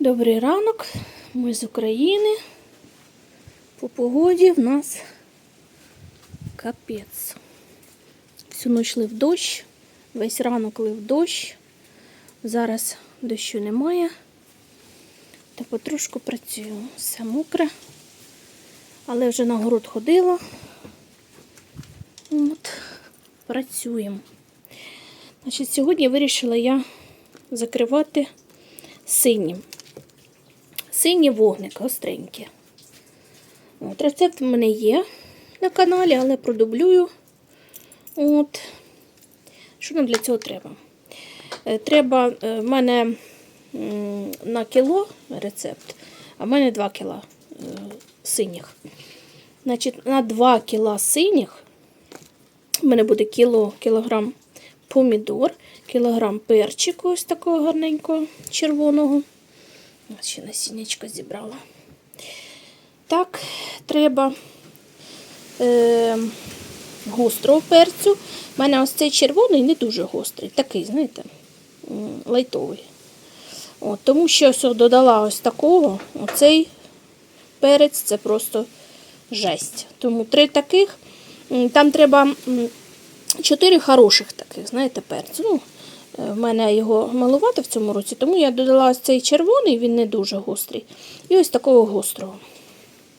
Добрий ранок, ми з України. По погоді в нас капець. Всю ніч лив дощ, весь ранок лив дощ. Зараз дощу немає. Та потрошку працюю. Все мокре. Але вже на город ходила. От, працюємо. Значить, сьогодні вирішила я закривати синім. Сині вогник гостренькі. От, рецепт в мене є на каналі, але продублюю. От. Що нам для цього треба? Е, Треба е, в мене на кіло рецепт, а в мене 2 кіла е, синіх. Значить, на 2 кіла синіх в мене буде кіло, кілограм помідор, кілограм перчику ось такого гарненького червоного. Ще насіннячко зібрала. Так, треба е, гострого перцю. У мене ось цей червоний не дуже гострий, такий, знаєте, лайтовий. От, тому що ось додала ось такого, оцей перець це просто жесть. Тому три таких. Там треба чотири хороших таких, знаєте, перцю. Ну, в мене його малувати в цьому році, тому я додала ось цей червоний, він не дуже гострий. І ось такого гострого.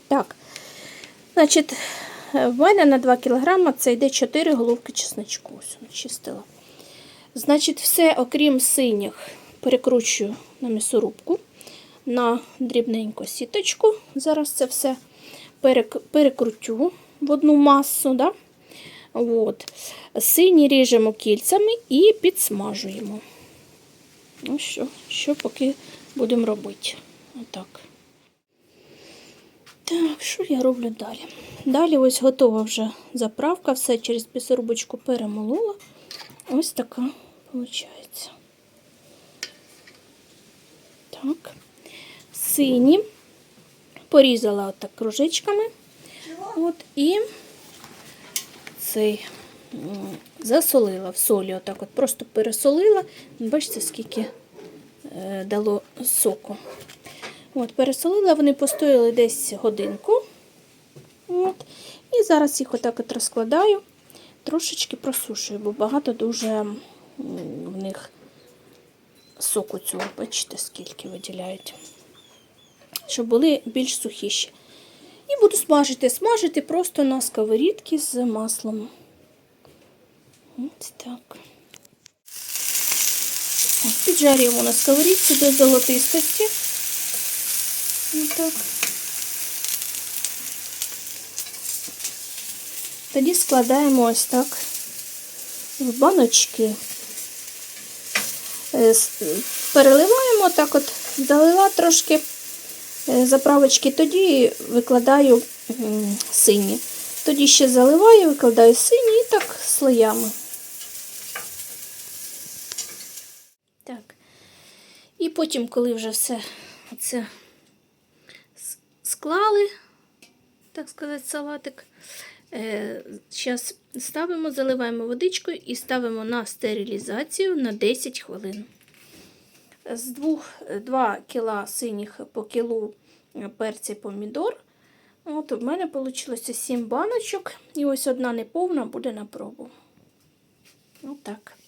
Так, значить, е, в мене на 2 кг це йде 4 головки чесночку. Ось чистила. Значить, все, окрім синіх, перекручую на м'ясорубку, на дрібненьку сіточку. Зараз це все перек- перекрутю в одну масу. Да? От. Сині ріжемо кільцями і підсмажуємо. Ну що, що поки будемо робити. Отак. Так, що я роблю далі? Далі ось готова вже заправка, все через пісорубочку перемолола. Ось така виходить. Так. Сині. Порізала отак кружечками. От, і цей засолила в солі. Отак от просто пересолила. Бачите, скільки е, дало соку. От, пересолила, вони постояли десь годинку. От. І зараз їх отак от розкладаю, трошечки просушую, бо багато дуже в них соку цього, бачите, скільки виділяють. Щоб були більш сухіші. І буду смажити, смажити просто на сковорідці з маслом. Ось так. Піджарюємо на сковорідці до золотистості. Ось так. Тоді складаємо ось так в баночки. Е, Переливаємо так от, залила трошки заправочки, тоді викладаю сині. Тоді ще заливаю, викладаю сині і так слоями. Так. І потім, коли вже все це склали, так сказати, салатик, зараз ставимо, заливаємо водичкою і ставимо на стерилізацію на 10 хвилин. З 2, 2 кіла синіх по кілу перці помідор. От у мене вийшло 7 баночок, і ось одна неповна буде на пробу. Отак.